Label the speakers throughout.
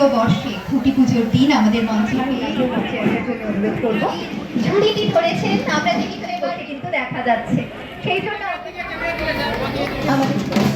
Speaker 1: তৃতীয় বর্ষে খুঁটি পুজোর দিন আমাদের মঞ্চে হ্যাঁ, অনুরোধ করব। ঝুড়িটি ধরেছেন আমরা জীবিত কিন্তু দেখা যাচ্ছে। সেই জন্য আমাদের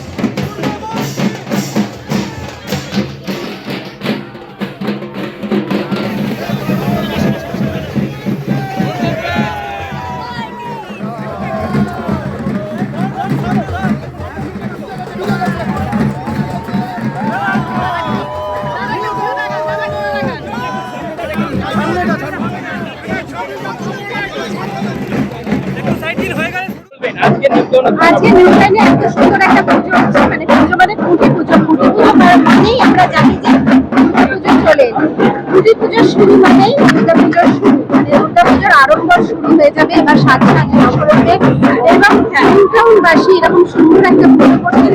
Speaker 2: আজকে নিউজিল্যান্ডে এত সুন্দর একটা পুজো হচ্ছে মানে পুজো মানে খুঁটি পুজো। খুঁটি পুজো মানেই আমরা জানি যে দুর্গা পুজো চলে। খুঁটি পুজোর শুরু মানেই দুর্গা পুজোর শুরু। মানে পুজো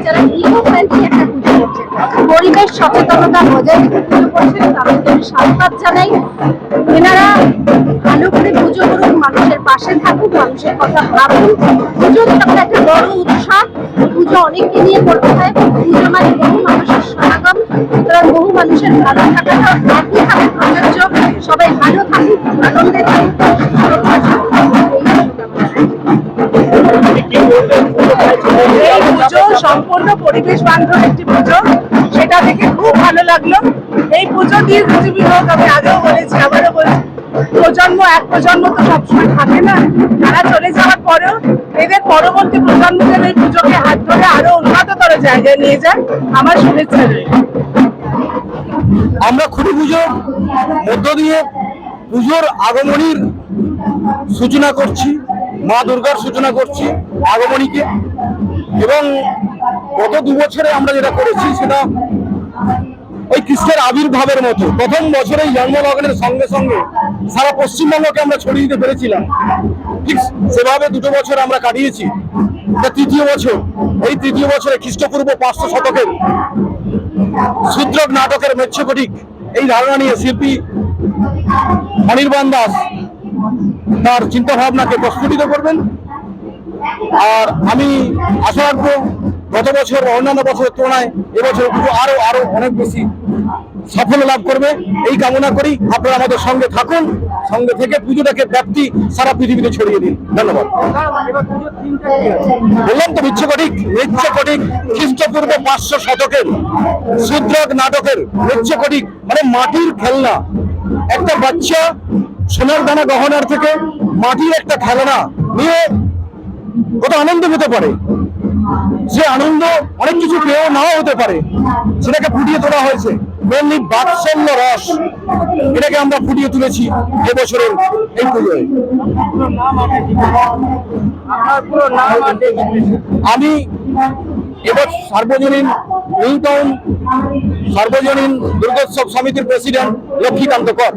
Speaker 2: যারা ইকো একটা পুজো পরিবেশ সচেতনতা বজায় রেখে পুজো করছেন তাদের জন্য সাধুবাদ জানাই। এনারা ভালো করে পুজো করুন, মানুষের পাশে থাকুক মানুষের কথা ভাবুন। পুজো পুজো নিয়ে পুজো মানে বহু মানুষের সমাগম, সুতরাং বহু মানুষের ভালো থাকাটা প্রযোজ্য, সবাই ভালো থাকুক আনন্দে
Speaker 3: সম্পূর্ণ পরিবেশ বান্ধব একটি পুজো, সেটা দেখে খুব ভালো লাগল। এই পুজো দীর্ঘজীবী হোক আমি আগেও বলেছি, আবারও বলছি, প্রজন্ম এক প্রজন্ম তো সবসময় থাকে না। তারা চলে যাওয়ার পরেও এদের পরবর্তী প্রজন্মদের এই পুজোকে হাত ধরে আরও উন্নততর জায়গায় নিয়ে যান আমার শুভেচ্ছা রইল।
Speaker 4: আমরা খুঁটি পুজোর মধ্য দিয়ে পুজোর আগমনীর সূচনা করছি, মা দুর্গার সূচনা করছি আগমনীকে এবং গত দু বছরে আমরা যেটা করেছি সেটা ওই কৃষ্ণের আবির্ভাবের মতো। প্রথম বছরেই জন্মলগ্নের সঙ্গে সঙ্গে সারা পশ্চিমবঙ্গকে আমরা ছড়িয়ে দিতে পেরেছিলাম। ঠিক সেভাবে দুটো বছর আমরা কাটিয়েছি। তৃতীয় বছর। এই তৃতীয় বছরে খ্রিস্টপূর্ব পাঁচশো শতকের শূদ্রক নাটকের মেচ্ছকটিক এই ধারণা নিয়ে শিল্পী অনির্বাণ দাস তার চিন্তা ভাবনাকে প্রস্ফুটিত করবেন। আর আমি আশা রাখব বছর অন্যান্য বছরের তুলনায় এবছর পুজো আরও আরও অনেক বেশি সাফল্য লাভ করবে। এই কামনা করি আপনারা আমাদের সঙ্গে থাকুন, সঙ্গে থেকে পুজোটাকে ব্যাপ্তি সারা পৃথিবীতে ছড়িয়ে দিন। ধন্যবাদ। বললাম তো মিচ্ছকটিক মিচ্ছকটিক খ্রিস্টপূর্ব পাঁচশো শতকের শূদ্রক নাটকের মিচ্ছকটিক মানে মাটির খেলনা। একটা বাচ্চা সোনার দানা গহনার থেকে মাটির একটা খেলনা নিয়ে কত আনন্দ পেতে পারে। সে আনন্দ অনেক কিছু পেয়েও নাও হতে পারে, সেটাকে ফুটিয়ে তোলা হয়েছে। মেনলি বাৎসল্য রস, এটাকে আমরা ফুটিয়ে তুলেছি এবছরের এই পুজোয়। আমি এবার সার্বজনীন নিউ টাউন, সার্বজনীন দুর্গোৎসব সমিতির প্রেসিডেন্ট লক্ষ্মীকান্ত কর।